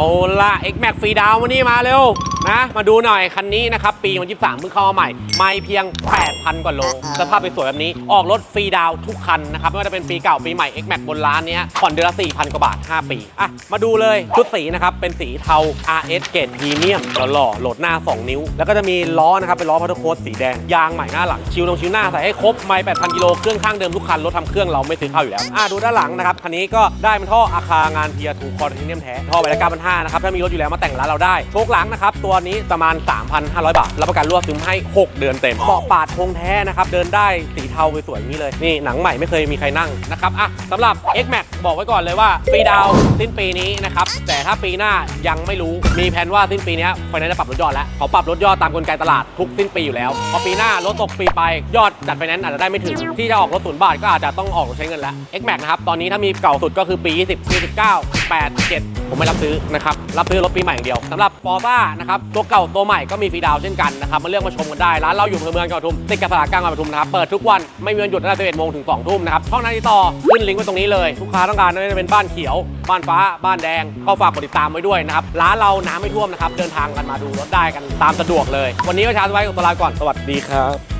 าละ X Max ฟรีดาววันนี้มาเร็วนะ มาดูหน่อยคันนี้นะครับ ปี 2023เพิ่งเข้ามาใหม่ ไม่เพียง 8,000 กว่าโล สภาพไปสวยแบบนี้ ออกรถฟรีดาวทุกคันนะครับ ไม่ว่าจะเป็นปีเก่าปีใหม่ X Max บนร้านเนี้ยผ่อนเดือนละ 4,000 กว่าบาท 5 ปี อะ มาดูเลย ชุดสีนะครับ เป็นสีเทา RS เกรดพรีเมียมหล่อๆโหลดหน้า 2 นิ้ว แล้วก็จะมีล้อนะครับ เป็นล้อพัตโคสสีแดง ยางใหม่หน้าหลัง ชิวตรงชิวหน้าใส่ให้ครบ ไม่ 8,000 กิโล เครื่องข้างเดิมทุกคัน รถทำเครื่องเราไม่ซื้อเข้าอยู่แล้ว อะ ดูด้านหลังนะครับ คันนี้ก็ได้เป็นท่ออาคางานเทียทูคอนทิเนียมแท้ ท่อใบละ9,500นะครับถ้ามีรถอยู่แล้วมาแต่งร้านเราได้โชคหลังนะครับตัวนี้ประมาณ 3,500 บาทรับประกันรั่วซึมให้ 6 เดือนเต็มเบาะปาดคงแท้นะครับเดินได้สีเทาสวยๆอย่างนี้เลยนี่หนังใหม่ไม่เคยมีใครนั่งนะครับอะสำหรับ X Max บอกไว้ก่อนเลยว่าฟรีดาวสิ้นปีนี้นะครับแต่ถ้าปีหน้ายังไม่รู้มีแผนว่าสิ้นปีนี้ไฟแนนซ์จะปรับลดยอดแล้วเขาปรับลดยอดตามกลไกตลาดทุกสิ้นปีอยู่แล้วพอปีหน้ารถตกปีไปยอดจัดไฟแนนซ์อาจจะได้ไม่ถึงที่จะออกรถศูนย์บาทก็อาจจะต้องออกรถใช้เงินแล้ว X Max นะครับตอนนี้ถ้ามีเก่าสุดก็คือปี20 49 8 7 ผมไม่รับซื้อนะครับ รับซื้อรถปีใหม่อย่างเดียวสำหรับฟอร์ซ่านะครับตัวเก่าตัวใหม่ก็มีฟรีดาวเช่นกันนะครับมาเลือกมาชมกันได้ร้านเราอยู่อำเภอเมืองจังหวัดปทุมติดกับสลากกลางจังหวัดปทุมนะครับเปิดทุกวันไม่มีวันหยุดตั้งแต่11โมงถึง2ทุ่มนะครับช่องทางติดต่อขึ้นลิงก์ไว้ตรงนี้เลยลูกค้าต้องการไม่ว่าจะเป็นบ้านเขียว บ้านฟ้า บ้านแดงก็ฝากกดติดตามไว้ด้วยนะครับร้านเราน้ำไม่ท่วมนะครับเดินทางกันมาดูรถได้กันตามสะดวกเลย วันนี้ประชาชนไว้กับตัวลาก่อนสวัสดีครับ